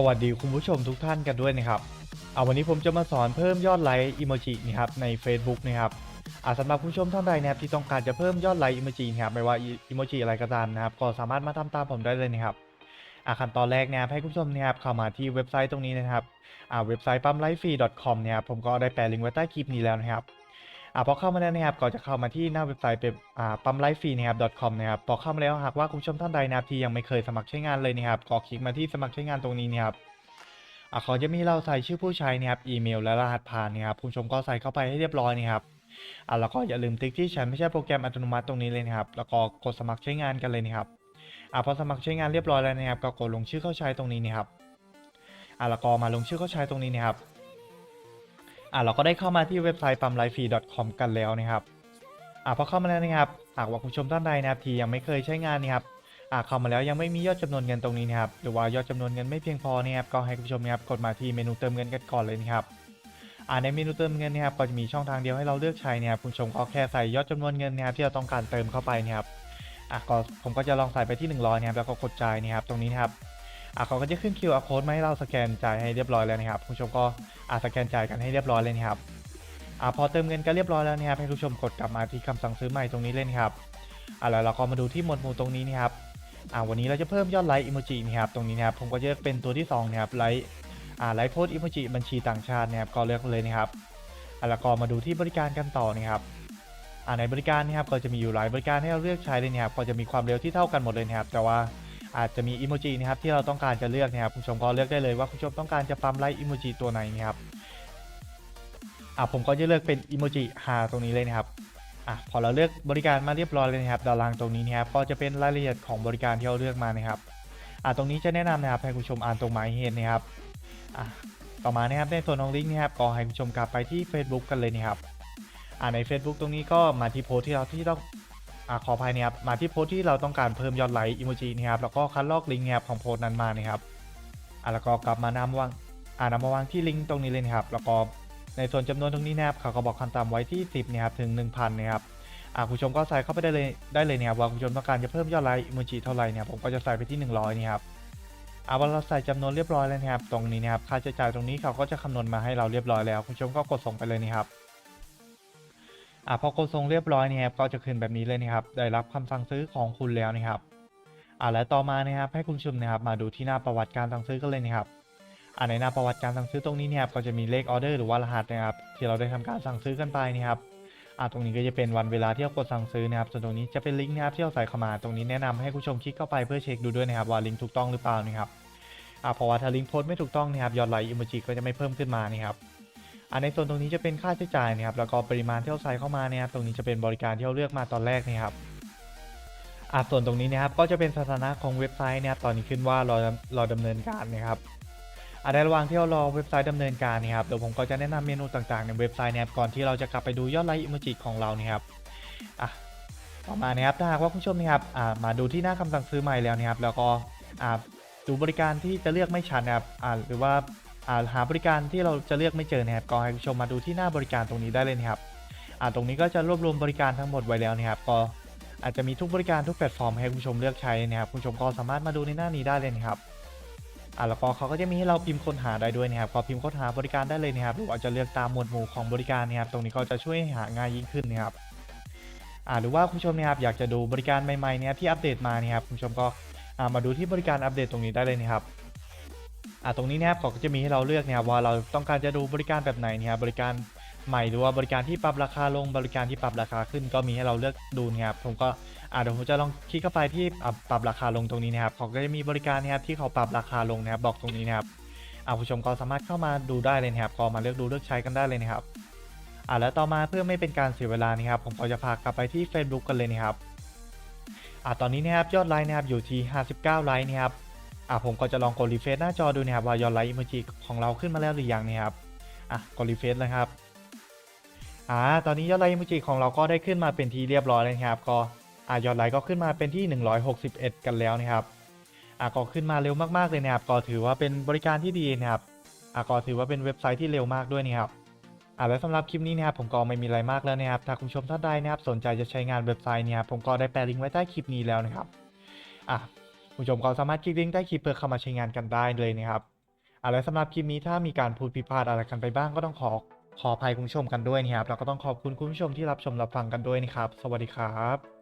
สวัสดีคุณผู้ชมทุกท่านกันด้วยนะครับเอาวันนี้ผมจะมาสอนเพิ่มยอดไลค์อิโมจินะครับใน Facebook นะครับอาสำหรับผู้ชมท่านใดนะครับที่ต้องการจะเพิ่มยอดไลค์อิโมจินะครับไม่ว่าอิโมจิอะไรก็ตามนะครับก็สามารถมาทำตามผมได้เลยนะครับอาขั้นตอนแรกนะครับให้คุณผู้ชมนะครับเข้ามาที่เว็บไซต์ตรงนี้นะครับอ่าเว็บไซต์ปั๊มไลฟ์ฟรี .com เนี่ยครับผมก็ได้แปะลิงก์ไว้ใต้คลิปนี้แล้วนะครับ อ่าพอเข้ามาแล้วนะครับก็จะเข้ามาที่หน้าเว็บไซต์เป็นอ่าปั๊มไลฟ์ฟรีนะครับ .com นะครับพอเข้ามาแล้วหากว่าคุณผู้ชมท่านใดนะครับที่ยังไม่เคยสมัครใช้งานเลยนะครับก็คลิกมาที่สมัครใช้งานตรงนี้นะครับอะเขาจะมีเราใส่ชื่อผู้ใช้นะครับอีเมลและรหัสผ่านนะครับคุณผู้ชมก็ใส่เข้าไปให้เรียบร้อยนะครับอะแล้วก็อย่าลืมติ๊กที่ฉันไม่ใช่โปรแกรมอัตโนมัติตรงนี้เลยนะครับ แล้วก็กดสมัครใช้งานกันเลยนะครับอะพอสมัครใช้งานเรียบร้อยแล้วนะครับก็กดลงชื่อเข้าใช้ตรงนี้นะครับอะแล้วก็มาลงชื่อเข้าใช้ตรงนี้นะครับ อะเราก็ได้เข้ามาที่เว็บไซต์ปั๊มไลฟ์ฟรี .com กันแล้วนะครับอะพอเข้ามาแล้วนะครับหากว่าคุณชมท่านใดนะครับที่ยังไม่เคยใช้งานนะครับอ่าเข้ามาแล้วยังไม่มียอดจำนวนเงินตรงนี้นะครับหรือว่ายอดจำนวนเงินไม่เพียงพอเนี่ยครับก็ให้คุณผู้ชมนะครับกดมาที่เมนูเติมเงินกันก่อนเลยนะครับอ่าในเมนูเติมเงินเนะครับก็จะมีช่องทางเดียวให้เราเลือกใช้นะครับคุณชมก็แค่ใส่ยอดจำนวนเงินนะครับที่เราต้องการเติมเข้าไปนะครับอะก็ผมก็จะลองใส่ไปที่ 100นะครับแล้วก็กดจ่ายนะครับตรงนี้นะครับ อะเขาก็จะขึ้น QR code มาให้เราสแกนจ่ายให้เรียบร้อยแล้วนะครับคุณผู้ชมก็อ่าสแกนจ่ายกันให้เรียบร้อยเลยนะครับอ่าพอเติมเงินกันเรียบร้อยแล้วนะครับให้คุณผู้ชมกดกลับมาที่คำสั่งซื้อใหม่ตรงนี้เลยนะครับอ่าแล้วเราก็มาดูที่หมวดหมู่ตรงนี้นะครับอ่าวันนี้เราจะเพิ่มยอดไลค์อิโมจินะครับตรงนี้นะครับผมก็จะเลือกเป็นตัวที่2นะครับไลค์อ่าไลค์โพสอิโมจิบัญชีต่างชาตินะครับก็เลือกเลยนะครับอ่าแล้วก็มาดูที่บริการกันต่อนะครับอ่าในบริการนะครับก็จะมีอยู่หลายบริการให้เราเลือกใช้เลยนะครับก็จะมีความเร็วที่เท่ากันหมดเลยนะครับแต่ว่า อาจจะมีอิโมจินะครับที่เราต้องการจะเลือกนะครับคุณผู้ชมก็เลือกได้เลยว่าคุณผู้ชมต้องการจะปั๊มไลค์อิโมจิตัวไหนนะครับอ่าผมก็จะเลือกเป็นอิโมจิฮาตรงนี้เลยนะครับอะพอเราเลือกบริการมาเรียบร้อยเลยนะครับดาวล่างตรงนี้นะครับก็จะเป็นรายละเอียดของบริการที่เราเลือกมานะครับอะตรงนี้จะแนะนำนะครับให้คุณผู้ชมอ่านตรงหมายเหตุนะครับอะต่อมานะครับในส่วนของลิงก์นะครับก็ให้คุณผู้ชมกลับไปที่ Facebook กันเลยนะครับอะใน Facebook ตรงนี้ก็มาที่โพสที่เราที่ต้อง อะขออภัยนะครับมาที่โพสที่เราต้องการเพิ่มยอดไลค์อิโมจินะครับแล้วก็คัดลอกลิงก์นะครับของโพสนั้นมานะครับอะแล้วก็กลับมานำวางอ่านำมาวางที่ลิงก์ตรงนี้เลยนะครับแล้วก็ในส่วนจำนวนตรงนี้นะครับเขาก็บอกขั้นต่ำไว้ที่ 10นะครับถึง 1,000นะครับอ่าคุณผู้ชมก็ใส่เข้าไปได้เลยได้เลยเนี่ยครับว่าคุณผู้ชมต้องการจะเพิ่มยอดไลค์อิโมจิเท่าไหร่เนี่ยผมก็จะใส่ไปที่ 100นี่ครับอ่าพอเราใส่จำนวนเรียบร้อยแล้วนะครับ ตรงนี้นะครับค่าใช้จ่ายตรงนี้เขาก็จะคำนวณมาให้เราเรียบร้อยแล้ว คุณผู้ชมก็กดส่งไปเลยนี่ครับ อ่าพอกดส่งเรียบร้อยเนี่ยครับก็จะขึ้นแบบนี้เลยนะครับ ได้รับคำสั่งซื้อของคุณแล้วนะครับอ่าและต่อมานะครับให้คุณชมนะครับ มาดูที่หน้าประวัติการสั่งซื้อกันเลยนะครับอ่าในหน้าประวัติการสั่งซื้อตรงนี้เนี่ยครับก็จะมีเลขออเดอร์หรือว่ารหัสนะครับ ที่เราได้ทำการสั่งซื้อกันไปนี่ครับอ่าตรงนี้ก็จะเป็นวันเวลาที่เรากดสั่งซื้อนะครับส่วนตรงนี้จะเป็นลิงก์นะครับที่เราใส่เข้ามาตรงนี้แนะนำให้ผู้ชมคลิกเข้าไปเพื่อเช็คดูด้วยนะครับว่าลิงก์ถูกต้องหรือเปล่านะครับอ่าเพราะว่าถ้าลิงก์โพสต์ไม่ถูกต้องนะครับยอดไลค์อิโมจิก็จะไม่เพิ่มขึ้นมานี่ครับ อ่าในส่วนตรงนี้จะเป็นค่าใช้จ่ายนะครับแล้วก็ปริมาณที่เราใส่เข้ามานะครับตรงนี้จะเป็นบริการที่เราเลือกมาตอนแรกนะครับอ่าส่วนตรงนี้นะครับก็จะเป็นสถานะของเว็บไซต์นะครับตอนนี้ขึ้นว่ารอรอดำเนินการนะครับอะในระหว่างที่เรารอเว็บไซต์ดำเนินการเนะครับเดี๋ยวผมก็จะแนะนำเมนูต่างๆ ในเว็บไซต์นะครับก่อนที่เราจะกลับไปดูยอดไลค์อิโมจิของเรานะครับอะต่อมานะครับถ้าหากว่าคุณผู้ชมนะครับอ่ามาดูที่หน้าคำสั่งซื้อใหม่แล้วนะครับแล้วก็อ่าดูบริการที่จะเลือกไม่ชัดนะครับอ่าหรือว่า หาบริการที่เราจะเลือกไม่เจอนะครับก็ให้คุณผู้ชมมาดูที่หน้าบริการตรงนี้ได้เลยนะครับอ่าตรงนี้ก็จะรวบรวมบริการทั้งหมดไว้แล้วนะครับก็อาจจะมีทุกบริการทุกแพลตฟอร์มให้คุณผู้ชมเลือกใช้นะครับคุณผู้ชมก็สามารถมาดูในหน้านี้ได้เลยนะครับอะแล้วก็เขาก็จะมีให้เราพิมพ์ค้นหาได้ด้วยนะครับก็พิมพ์ค้นหาบริการได้เลยนะครับหรือว่าจะเลือกตามหมวดหมู่ของบริการนะครับตรงนี้ก็จะช่วยหาง่ายยิ่งขึ้นนะครับอ่าหรือว่าคุณผู้ชมนะครับอยากจะดูบริการใหม่ๆเนี่ยที่อัปเดตมานะครับคุณผู้ชมก็อ่ามาดูที่บริการอัปเดตตรงนี้ได้เลยนะครับ อ่าตรงนี้นะครับเขาก็จะมีให้เราเลือกเนะครับว่าเราต้องการจะดูบริการแบบไหนเนะครับริการใหม่หรือว่าบริการที่ปรับราคาลงบริการที่ปรับราคาขึ้น ก็มีให้เราเลือกดูนะครับผมก็อ่าเดี๋ยวผมจะลองคลิกเข้าไปที่ปรับราคาลงตรงนี้นะครับเขาก็จะมีบริการนะครับที่เขาปรับราคาลงนะครับบอกตรงนี้นะครับอ่าผู้ชมก็สามารถเข้ามาดูได้เลยนะครับก็มาเลือกดูเลือกใช้กันได้เลยนะครับอ่าแล้วต่อมาเพื่อไม่เป็นการเสียเวลานะครับผมก็จะพากลับไปที่ Facebook กันเลยนะครับอ่าตอนนี้นะครับยอดไลค์นะครับอยู่ที่ 59 ไลค์นะครับ อ่าผมก็จะลองกดรีเฟรชหน้าจอดูนะครับว่ายอดไลค์อิโมจิของเราขึ้นมาแล้วหรือยังนะครับอะกดรีเฟรชเลยครับอ่าตอนนี้ยอดไลค์อิโมจิของเราก็ได้ขึ้นมาเป็นที่เรียบร้อยแล้วนะครับ ก็อ่ายอดไลค์ก็ขึ้นมาเป็นที่ 161 กันแล้วนะครับอะก็ขึ้นมาเร็วมากๆเลยนะครับ ก็ถือว่าเป็นบริการที่ดีนะครับอะก็ถือว่าเป็นเว็บไซต์ที่เร็วมากด้วยนะครับอะและสำหรับคลิปนี้นะครับผมก็ไม่มีอะไรมากแล้วนะครับถ้าคุณผู้ชมท่านใดนะครับสนใจจะใช้งานเว็บไซต์เนี่ยผมก็ได้แปะลิงก์ไว้ใต้คลิปนี้แล้วนะครับอะ ผู้ชมก็สามารถคลิกลิงก์ใต้คลิปเพื่อเข้ามาใช้งานกันได้เลยนะครับอะไรสำหรับคลิปนี้ถ้ามีการพูดผิดพลาดอะไรกันไปบ้างก็ต้องขอขออภัยคุณผู้ชมกันด้วยนะครับแล้วก็ต้องขอบคุณคุณผู้ชมที่รับชมรับฟังกันด้วยนะครับ สวัสดีครับ